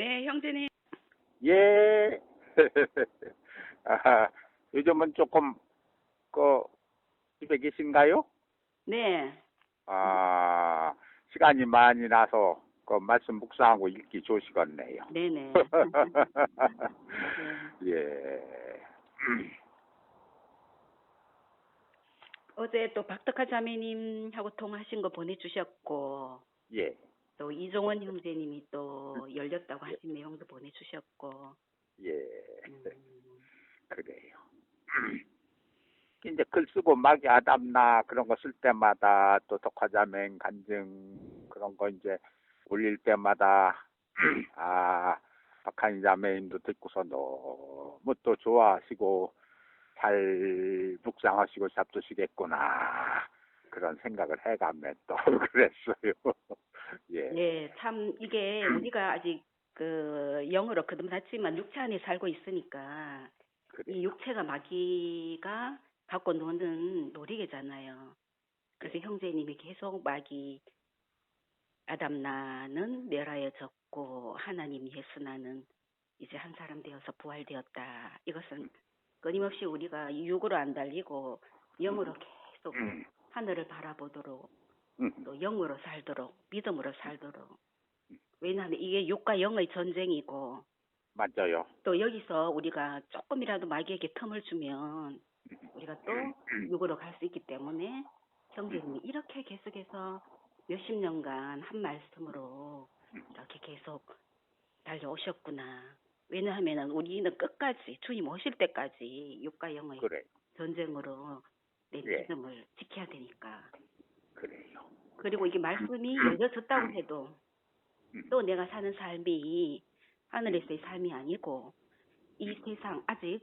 네, 형제님. 예. 아, 요즘은 조금 그 집에 계신가요? 네. 아, 시간이 많이 나서 그 말씀 묵상하고 읽기 좋으시겠네요. 네네. 예. 어제 또 박덕화 자매님하고 통화하신 거 보내주셨고, 예. 또 이종원 형제님이 또 열렸다고 하신 내용도 보내주셨고, 예. 음, 그래요. 이제 글 쓰고 막이 아담나 그런 거 쓸 때마다 또 독화자맹 간증 그런 거 이제 올릴 때마다 아 박한희 자매님도 듣고서 너무 또 좋아하시고 잘 묵상하시고 잡수시겠구나 그런 생각을 해가면 또 그랬어요. 예. 네, 참 이게 우리가 아직 그 영으로 거듭났지만 육체 안에 살고 있으니까 그래. 이 육체가 마귀가 갖고 노는 놀이개잖아요. 그래서 형제님이 계속 마귀 아담나는 멸하여졌고 하나님 예수나는 이제 한 사람 되어서 부활되었다. 이것은 끊임없이 우리가 육으로 안 달리고 영으로 계속 음, 하늘을 바라보도록 음, 또 영으로 살도록 믿음으로 살도록 왜냐하면 이게 육과 영의 전쟁이고 맞아요. 또 여기서 우리가 조금이라도 마귀에게 틈을 주면 우리가 또 육으로 갈 수 있기 때문에 형제님이 이렇게 계속해서 몇십 년간 한 말씀으로 이렇게 계속 달려오셨구나. 왜냐하면 우리는 끝까지 주님 오실 때까지 육과 영의 그래. 전쟁으로 내 예. 믿음을 지켜야 되니까. 그래요. 그리고 이게 말씀이 열려졌다고 해도 음. 또 내가 사는 삶이 하늘에서의 삶이 아니고 이 세상 아직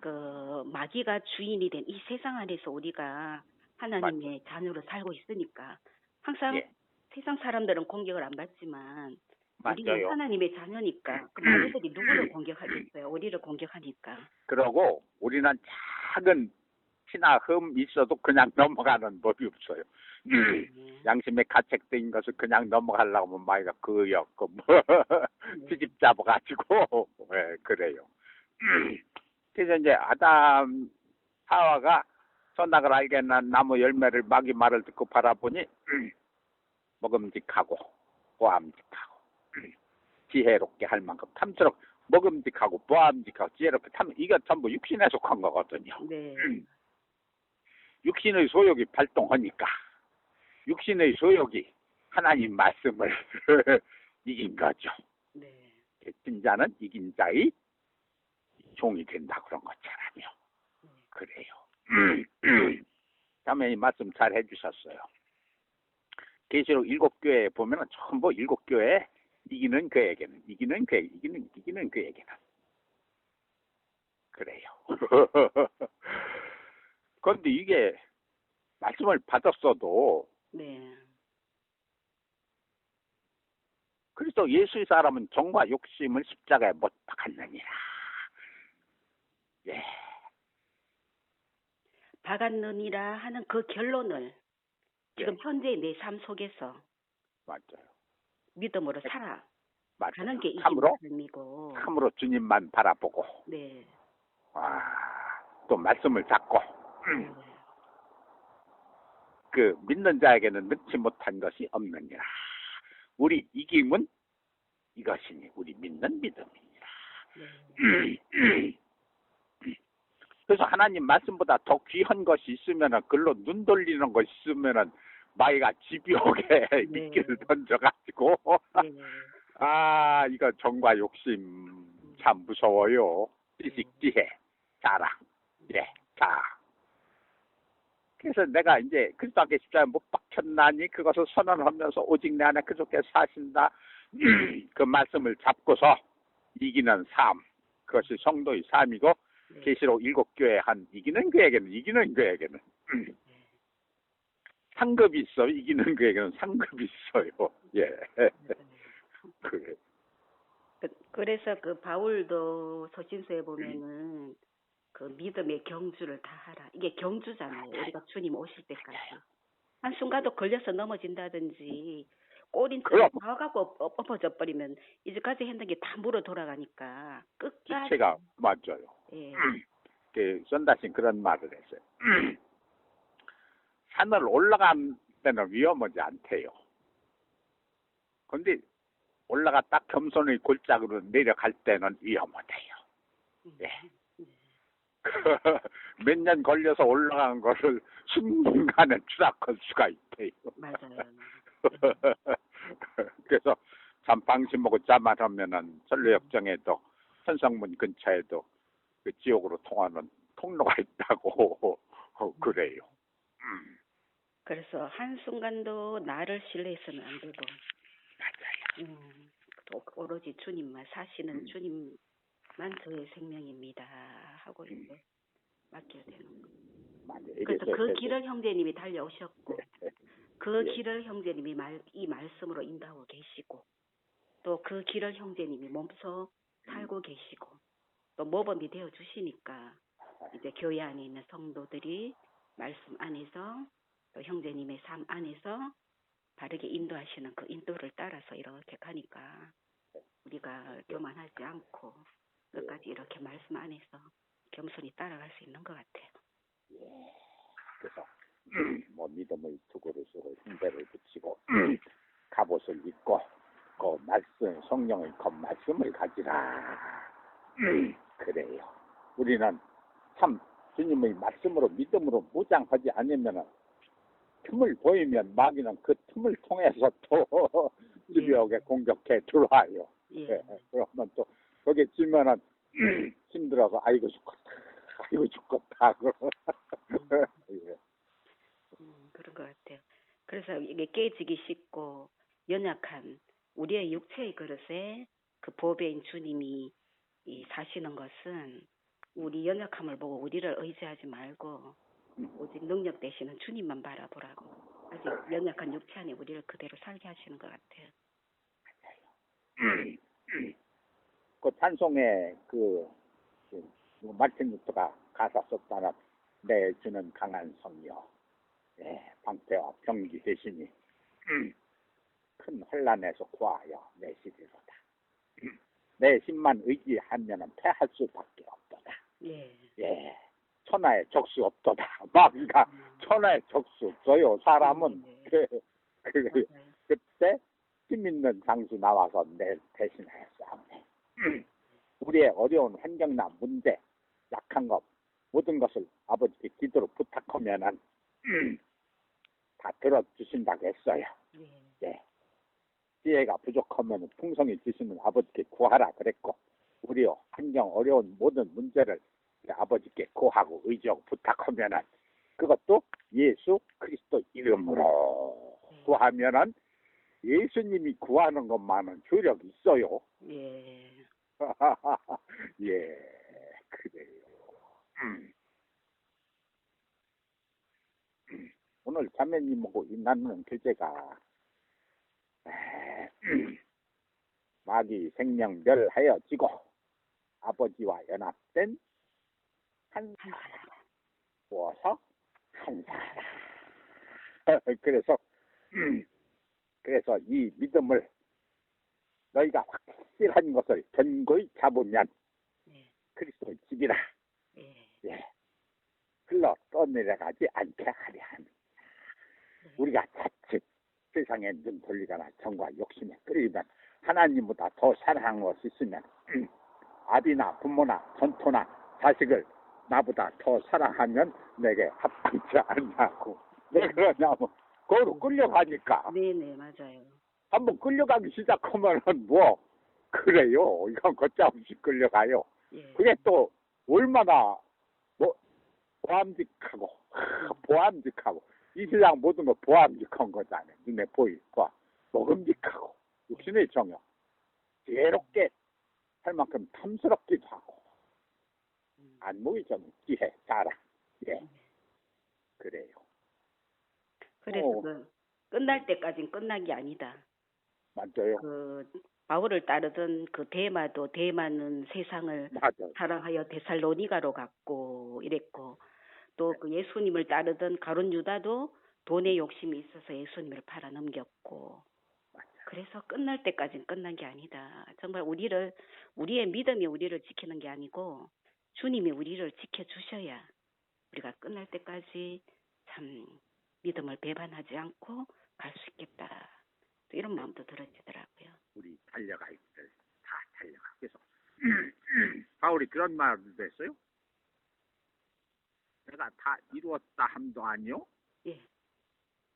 그 마귀가 주인이 된 이 세상 안에서 우리가 하나님의 자녀로 살고 있으니까 항상 예. 세상 사람들은 공격을 안 받지만 우리는. 하나님의 자녀니까 그 마귀들이 누구를 공격하겠어요? 우리를 공격하니까. 그러고 우리는 작은 티나 흠 있어도 그냥 넘어가는 법이 없어요. 네. 양심에 가책된 것을 그냥 넘어가려고 하면 마이가 그였고 뭐 네. 트집 잡아가지고 예, 그래요. 그래서 이제 아담 하와가 선악을 알겠는 나무 열매를 마귀 말을 듣고 바라보니 먹음직하고 보암직하고 지혜롭게 할 만큼 탐스럽 먹음직하고 보암직하고 지혜롭게 탐 이게 전부 육신에 속한 거거든요. 네. 육신의 소욕이 발동하니까 육신의 소욕이 하나님 말씀을 이긴 거죠. 네. 진 자는 이긴 자의 종이 된다 그런 것처럼요. 그래요. 자매님 말씀 잘 해주셨어요. 계시록 일곱 교회에 보면은 전부 일곱 교회 이기는 그에게는 이기는 그 이기는 이기는 그에게는 그래요. 그런데 이게 말씀을 받았어도 네. 그리스도 예수의 사람은 정과 욕심을 십자가에 못 박았느니라. 예, 박았느니라 하는 그 결론을 지금 현재의 내삶 속에서 맞아요. 믿음으로 살아가는 맞아요. 게 참으로 삶이고. 참으로 주님만 바라보고 네. 와, 또 말씀을 잡고 네. 그 믿는 자에게는 넣지 못한 것이 없느니라. 우리 이김은 이것이니 우리 믿는 믿음이니라. 네. 그래서 하나님 말씀보다 더 귀한 것이 있으면은 글로 눈 돌리는 것이 있으면은 마이가 집요하게 네. 미끼를 던져가지고 네. 아 이거 정과 욕심 참 무서워요. 지식, 지혜, 자랑, 예, 자. 그래서 내가 이제 그리스도께 십자가에 못 박혔나니 그것을 선언하면서 오직 내 안에 그렇게 사신다. 그 말씀을 잡고서 이기는 삶. 그것이 성도의 삶이고 네. 계시록 일곱 교회 한 이기는 그에게는 이기는 그에게는 상급이 있어 이기는 그에게는 상급이 있어요. 예. 그래. 그- 그래서 그 바울도 서신서에 보면은 그 믿음의 경주를 다 하라. 이게 경주잖아요. 우리가 주님 오실 때까지. 한 순간도 걸려서 넘어진다든지 꼬린처럼. 나와갖고 엎- 엎어져 버리면 이제까지 했던 게 다 물어 돌아가니까 끝까지 지체가 맞아요. 예. 그 선다신 그런 말을 했어요. 산을 올라간 데는 위험하지 않대요. 근데 올라갔다 겸손히 골짜기로 내려갈 때는 위험하대요. 예. 몇 년 걸려서 올라간 거를 순간에 추락할 수가 있대요. 맞아요. 그래서 참 방심하고 자만 하면은 전로역정에도 현성문 근처에도 그 지옥으로 통하는 통로가 있다고 그래요. 음, 그래서 한 순간도 나를 신뢰해서는 안 되고, 맞아요. 음, 또 오로지 주님만 사시는 음. 주님 만 저의 생명입니다 하고 이제 맡겨야 되는 거. 그래서 그 길을 형제님이 달려오셨고, 그 예. 길을 형제님이 말, 이 말씀으로 인도하고 계시고, 또 그 길을 형제님이 몸소 살고 계시고, 또 모범이 되어 주시니까 이제 교회 안에 있는 성도들이 말씀 안에서 또 형제님의 삶 안에서 바르게 인도하시는 그 인도를 따라서 이렇게 가니까 우리가 교만하지 않고 끝까지 이렇게 말씀 안에서 겸손히 따라갈 수 있는 것 같아요. 그래서 뭐 믿음의 두 그릇으로 흉배를 붙이고 갑옷을 입고 그 말씀 성령의 그 말씀을 가지라 그래요. 우리는 참 주님의 말씀으로 믿음으로 무장하지 않으면 틈을 보이면 마귀는 그 틈을 통해서 또 집요하게 공격해 들어와요. 예. 예, 그러면 또 거기에 지면은 힘들어서 아이고 죽겠다, 아이고 죽겠다. 예. 음, 그런 것 같아요. 그래서 이게 깨지기 쉽고 연약한 우리의 육체의 그릇에 그 보배인 주님이 이 사시는 것은 우리 연약함을 보고 우리를 의지하지 말고 오직 능력 되시는 주님만 바라보라고 아직 연약한 육체 안에 우리를 그대로 살게 하시는 것 같아요. 그 찬송에 그, 그 마틴 루터가 가사 썼다는 내 주는 강한 성이요. 예, 방패와 병기 대신이 큰 혼란에서 구하여 내 시리로다. 내 힘만 의지하면은 패할 수밖에 없도다. 예. 예, 천하에 적수 없도다. 마귀가 천하에 적수 없어요. 사람은 네, 그, 그, 맞아요. 그때 힘 있는 장수 나와서 내 대신하여 싸 우리의 어려운 환경이나 문제, 약한 것, 모든 것을 아버지께 기도로 부탁하면은 다 들어주신다고 했어요. 예. 예. 지혜가 부족하면 풍성히 주시는 아버지께 구하라 그랬고, 우리의 환경 어려운 모든 문제를 아버지께 구하고 의지하고 부탁하면은 그것도 예수 그리스도 이름으로 네. 구하면은 예수님이 구하는 것만은 효력 있어요. 예. 예, 그래요. 음. 음. 오늘 자매님하고 나누는 교재가 에, 음. 마귀 생명 멸하여지고 아버지와 연합된 한한 사람. 모아서 한 사람. 그래서 음, 그래서 이 믿음을 너희가 확실한 것을 견고히 잡으면 예. 그리스도의 집이라 예. 예. 흘러 떠내려가지 않게 하려 하는 우리가 자칫 세상에 눈 돌리거나 정과 욕심에 끌리면 하나님보다 더 사랑하는 것이 있으면 음, 아비나 부모나 전토나 자식을 나보다 더 사랑하면 내게 합당치 않냐고 왜 그러냐면 거기로 끌려가니까 네네 맞아요. 한번 끌려가기 시작하면은 뭐 그래요? 이건 걷잡없이 끌려가요. 예. 그게 또 얼마나 뭐 보암직하고 보암직하고 이 세상 모든 거 보암직한 거잖아요. 눈에 보이고 먹음직하고 육신의 정욕 지혜롭게 할 만큼 탐스럽기도 하고. 음. 안목이 좀 지혜 자라. 예. 그래요. 그래서 어. 그 끝날 때까진 끝난 게 아니다. 맞아요 그 바울을 따르던 그 대마도 대마는 세상을 맞아요 사랑하여 데살로니가로 갔고 이랬고 또 그 예수님을 따르던 가론 유다도 돈의 욕심이 있어서 예수님을 팔아 넘겼고 맞아요 그래서 끝날 때까지는 끝난 게 아니다. 정말 우리를 우리의 믿음이 우리를 지키는 게 아니고 주님이 우리를 지켜 주셔야 우리가 끝날 때까지 참 믿음을 배반하지 않고 갈 수 있겠다. 또 이런 마음도 들어지더라고요. 우리 때다 달려가. 그래서 바울이 그런 말을 했어요. 내가 다 이루었다 함도 아니요. 예.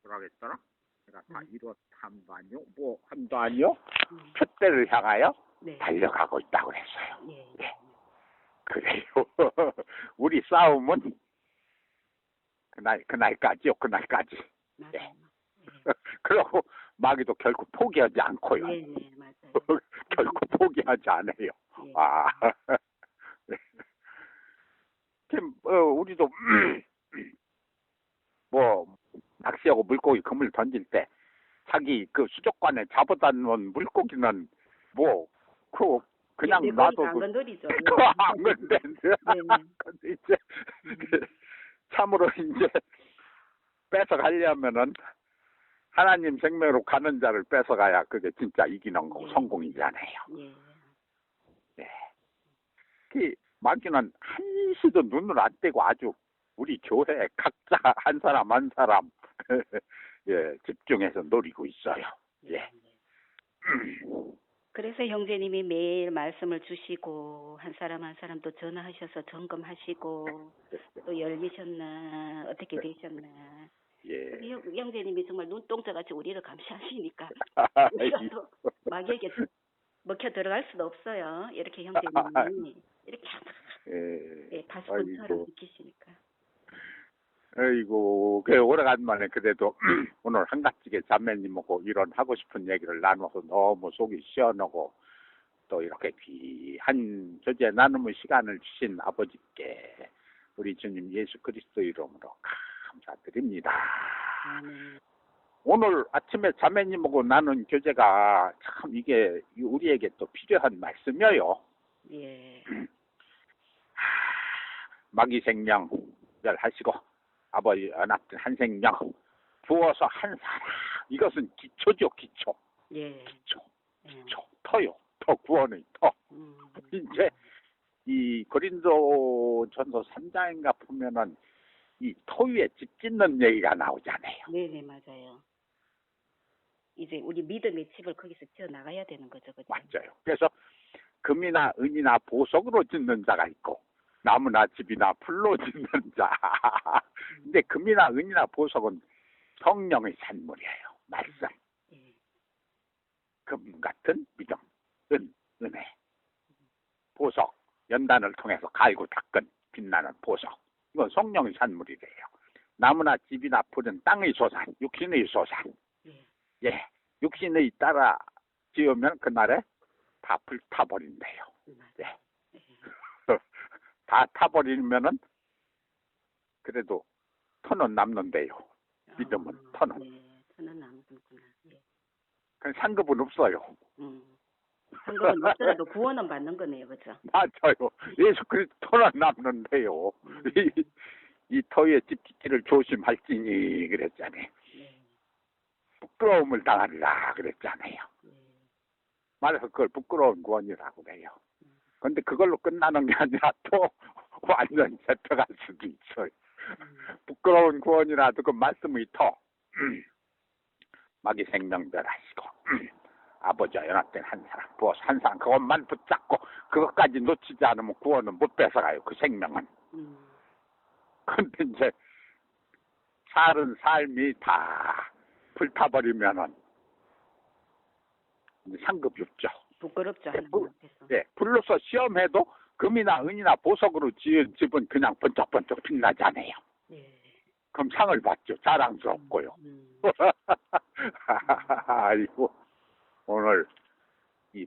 뭐라고 했더라? 내가 다 음. 이루었다 함도 아니요. 뭐 함도 아니요. 음, 표대를 향하여 네. 달려가고 있다고 그랬어요. 예. 예. 그래요. 우리 싸움은 그날 그날까지요. 그날까지. 맞아요. 예. 그러고 마귀도 결국 포기하지 않고요. 네, 네, 맞아요. 결국 포기하지 않아요. 예. 아. 지금 어, 우리도 뭐 낚시하고 물고기 그물 던질 때 자기 그 수족관에 잡아다 놓은 물고기는 뭐 그 그냥 예, 놔둬도 당근 놀이죠. 그안 건데 이제 참으로 이제 뺏어 가려면은 하나님 생명으로 가는 자를 뺏어가야 그게 진짜 이기는 거고 예. 성공이잖아요. 예. 네. 그 마귀는 한시도 눈을 안 떼고 아주 우리 교회 각자 한 사람 한 사람 예, 집중해서 노리고 있어요. 예. 그래서 형제님이 매일 말씀을 주시고 한 사람 한 사람 또 전화하셔서 점검하시고 또 열리셨나 어떻게 되셨나 예. 우리 형, 형제님이 정말 눈동자같이 우리를 감시하시니까 또 마귀에게 먹혀 들어갈 수도 없어요. 이렇게 형제님이 이렇게 예. 예, 가수분처럼 아이고. 그 오래간만에 그래도 오늘 한가지게 자매님하고 이런 하고 싶은 얘기를 나눠서 너무 속이 시원하고 또 이렇게 귀한 교제 나눔의 시간을 주신 아버지께 우리 주님 예수 그리스도 이름으로 감사드립니다. 아멘. 오늘 아침에 자매님하고 나눈 교제가 참 이게 우리에게 또 필요한 말씀이에요. 예. 마귀 생명 멸하시고 아버지 연합된 한 생명 부어서 한 사람 이것은 기초죠 기초 예. 기초 예. 기초 터요 터 구원의 터 음. 이제 이 고린도 전서 3장인가 보면은 이터 위에 집 짓는 얘기가 나오잖아요 네네 맞아요. 이제 우리 믿음의 집을 거기서 지어 나가야 되는 거죠, 그죠? 맞아요 그래서 금이나 은이나 보석으로 짓는 자가 있고 나무나 집이나 풀로 짓는 자 근데 금이나 은이나 보석은 성령의 산물이에요 말씀 예. 금 같은 믿음, 은, 은혜, 보석, 연단을 통해서 갈고 닦은 빛나는 보석. 이건 성령의 산물이래요. 나무나 집이나 풀은 땅의 소산, 육신의 소산. 예. 예, 육신의 따라 지으면 그날에 다 불타버린대요. 맞아요. 예. 예. 다 타버리면은 그래도 터는 남는데요. 믿음은 아, 터는. 네, 터는 남는구나. 예. 그 상급은 없어요. 음. 상금은 없더라도 구원은 받는 거네요, 그죠? 맞아요. 예수 그리스도 터는 남는데요. 음. 이, 이 터에 집짓기를 조심할지니 그랬잖아요. 예. 부끄러움을 당하리라 그랬잖아요. 예. 말해서 그걸 부끄러운 구원이라고 그래요. 근데 그걸로 끝나는 게 아니라 또 완전 잡혀갈 수도 있어요. 음. 부끄러운 구원이라도 그 말씀의 터. 마귀 생명별하시고 아버지와 연합된 한 사람 부어서 한 사람 그것만 붙잡고 그것까지 놓치지 않으면 구원은 못 뺏어가요. 그 생명은. 음. 근데 이제 사는 삶이 다 불타버리면은 상급이 없죠. 부끄럽죠, 하나님 부-. 예, 불로서 시험해도 금이나 은이나 보석으로 지은 집은 그냥 번쩍번쩍 빛나잖아요. 예. 그럼 상을 받죠. 자랑스럽고요. 음. 아이고 오늘 이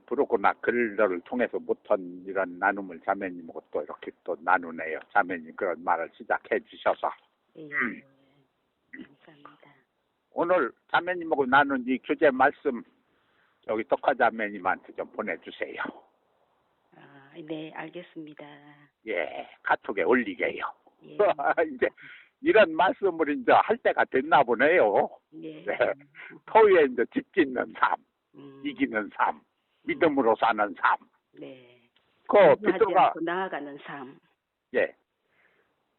브로코나 글들을 통해서 못한 이런 나눔을 자매님하고 또 이렇게 또 나누네요. 자매님 그런 말을 시작해 주셔서 예. 감사합니다. 오늘 자매님하고 나눈 이 교제 말씀 여기 떡화 자매님한테 좀 보내주세요. 아, 네, 알겠습니다. 예, 카톡에 올리게요. 예. 이제 이런 말씀을 이제 할 때가 됐나 보네요. 예. 네. 토위에 이제 집 짓는 삶. 음, 이기는 삶, 믿음으로 사는 삶. 네. 그 베드로가 나아가는 삶. 예.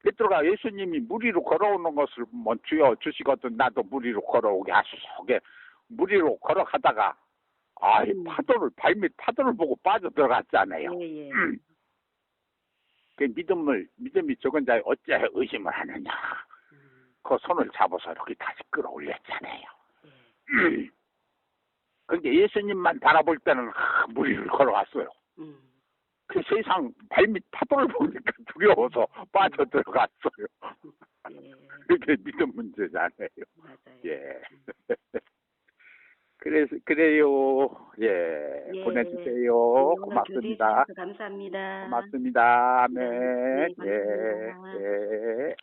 베드로가 예수님이 무리로 걸어오는 것을 뭐 주여 주시거든 나도 무리로 걸어오게 하소서. 그게 무리로 걸어가다가 아이 음. 파도를 발밑 파도를 보고 빠져 들어갔잖아요. 예, 예. 그 믿음을 믿음이 적은 자에 어찌하여 의심을 하느냐. 음, 그 손을 잡아서 이렇게 다시 끌어올렸잖아요. 예. 근데 예수님만 바라볼 때는 하, 무리를 걸어갔어요. 음, 그 세상 발밑 파도를 보니까 두려워서 빠져 들어갔어요. 예. 그게 믿음 문제잖아요. 맞아요. 예. 그래서 그래요. 예. 예. 보내주세요. 오늘 고맙습니다. 감사합니다. 고맙습니다. 아멘. 네, 예. 고맙습니다. 예.